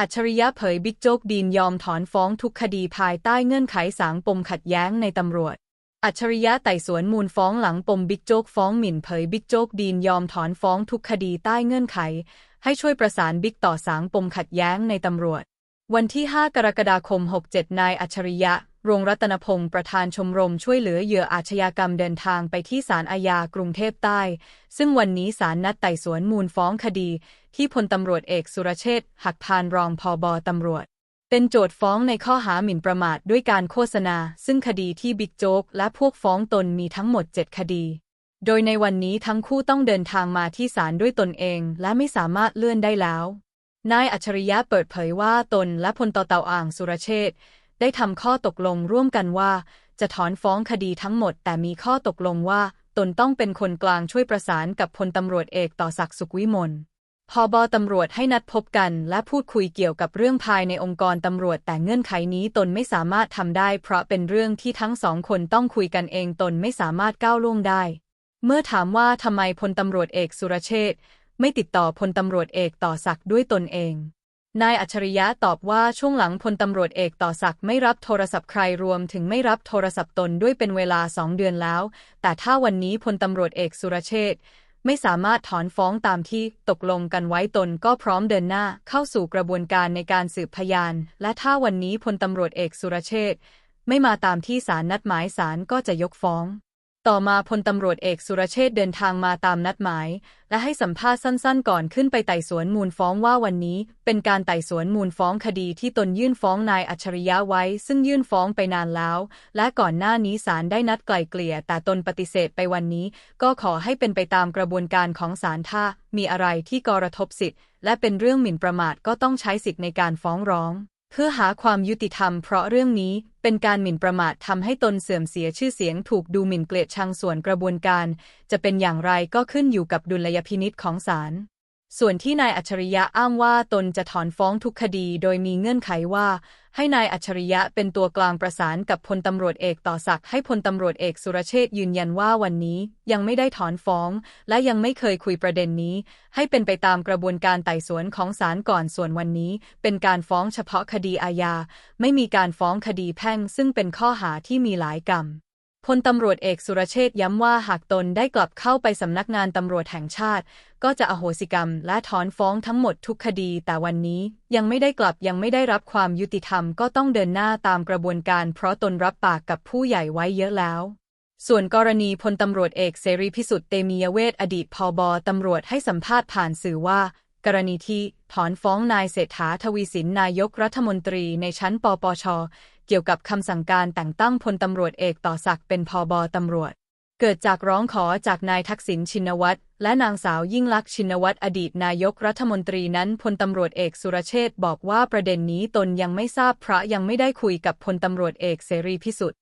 อัจฉริยะเผยบิ๊กโจ๊กดีนยอมถอนฟ้องทุกคดีภายใต้เงื่อนไขสางปมขัดแย้งในตำรวจ อัจฉริยะไต่สวนมูลฟ้องหลังปมบิ๊กโจ๊กฟ้องหมิ่นเผยบิ๊กโจ๊กดีนยอมถอนฟ้องทุกคดีใต้เงื่อนไข ให้ช่วยประสานบิ๊กต่อสางปมขัดแย้งในตำรวจ วันที่ 5 กรกฎาคม 67 นายอัจฉริยะ รงรัตนพงศ์ประธานชมรมช่วยเหลือเหยื่ออาชญากรรมเดินทางไปที่ศาลอาญากรุงเทพใต้ ซึ่งวันนี้ศาลนัดไต่สวนมูลฟ้องคดี ที่พลตำรวจเอกสุรเชษฐ์หักพานรองพอบอตำรวจ เป็นโจทฟ้องในข้อหาหมิ่นประมาทด้วยการโฆษณา ซึ่งคดีที่บิ๊กโจ๊กและพวกฟ้องตนมีทั้งหมด 7 คดี โดยในวันนี้ทั้งคู่ต้องเดินทางมาที่ศาลด้วยตนเอง และไม่สามารถเลื่อนได้แล้ว นายอัจฉริยะเปิดเผยว่าตนและพลตเต่าอ่างสุรเชษฐ์ ได้ทำข้อตกลงร่วมกันว่า จะถอนฟ้องคดีทั้งหมด แต่มีข้อตกลงว่าตนต้องเป็นคนกลางช่วยประสานกับพลตำรวจเอกต่อศักดิ์สุขวิมลพอบอตำรวจให้นัดพบกัน และพูดคุยเกี่ยวกับเรื่องภายในองค์กรตำรวจแต่เงื่อนไขนี้ตนไม่สามารถทำได้ เพราะเป็นเรื่องที่ทั้งสองคนต้องคุยกันเองตนไม่สามารถก้าวล่วงได้ เมื่อถามว่าทำไมพลตำรวจเอกสุรเชษไม่ติดต่อพลตำรวจเอกต่อศักดิ์ด้วยตนเอง นายอัจฉริยะตอบว่าช่วงหลังพลตำรวจเอกต่อศักดิ์ไม่รับโทรศัพท์ใครรวมถึงไม่รับโทรศัพท์ตนด้วยเป็นเวลาสองเดือนแล้ว แต่ถ้าวันนี้พลตำรวจเอกสุรเชษไม่สามารถถอนฟ้องตามที่ตกลงกันไว้ตนก็พร้อมเดินหน้าเข้าสู่กระบวนการในการสืบพยาน และถ้าวันนี้พลตำรวจเอกสุรเชษไม่มาตามที่ศาลนัดหมายศาลก็จะยกฟ้อง ต่อมาพลตำรวจเอกสุรเชษเดินทางมาตามนัดหมาย และให้สัมภาษณ์สั้นๆ ก่อนขึ้นไปไต่สวนมูลฟ้องว่าวันนี้ เป็นการไต่สวนมูลฟ้องคดีที่ตนยื่นฟ้องนายอัจฉริยะไว้ ซึ่งยื่นฟ้องไปนานแล้ว และก่อนหน้านี้ศาลได้นัดไกล่เกลี่ย แต่ตนปฏิเสธไปวันนี้ ก็ขอให้เป็นไปตามกระบวนการของศาลถ้า มีอะไรที่กระทบสิทธิ์ และเป็นเรื่องหมิ่นประมาทก็ต้องใช้สิทธิ์ในการฟ้องร้อง เพื่อหาความยุติธรรมเพราะเรื่องนี้เป็นการหมิ่นประมาททำให้ตนเสื่อมเสียชื่อเสียงถูกดูหมิ่นเกลียดชังส่วนกระบวนการ จะเป็นอย่างไรก็ขึ้นอยู่กับดุลยพินิษของศาล ส่วนที่นายอัจฉริยะอ้างว่าตนจะถอนฟ้องทุกคดีโดยมีเงื่อนไขว่า ให้นายอัจฉริยะเป็นตัวกลางประสานกับพลตำรวจเอกต่อศักดิ์ให้พลตำรวจเอกสุรเชษยืนยันว่าวันนี้ยังไม่ได้ถอนฟ้อง และยังไม่เคยคุยประเด็นนี้ ให้เป็นไปตามกระบวนการไต่สวนของศาลก่อนส่วนวันนี้ เป็นการฟ้องเฉพาะคดีอาญาไม่มีการฟ้องคดีแพ่ง ซึ่งเป็นข้อหาที่มีหลายกรรม พลตำรวจเอกสุรเชษย้ำว่าหากตนได้กลับเข้าไปสำนักงานตำรวจแห่งชาติ ก็จะอโหสิกรรมและถอนฟ้องทั้งหมดทุกคดี แต่วันนี้ยังไม่ได้กลับยังไม่ได้รับความยุติธรรมก็ต้องเดินหน้าตามกระบวนการ เพราะตนรับปากกับผู้ใหญ่ไว้เยอะแล้ว ส่วนกรณีพลตำรวจเอกเสรีพิสุทธิ์เตมียเวทอดีตพอบตำรวจให้สัมภาษณ์ผ่านสื่อว่า กรณีที่ถอนฟ้องนายเศรษฐาทวีสินนายกรัฐมนตรีในชั้นปปช เกี่ยวกับคำสั่งการแต่งตั้งพลตำรวจเอกต่อศักดิ์เป็นพบตำรวจ เกิดจากร้องขอจากนายทักษิณชินวัตรและนางสาวยิ่งลักษณ์ชินวัตรอดีตนายกรัฐมนตรีนั้นพลตำรวจเอกสุรเชษบอกว่าประเด็นนี้ตนยังไม่ทราบพระยังไม่ได้คุยกับพลตำรวจเอกเสรีพิสุทธิ์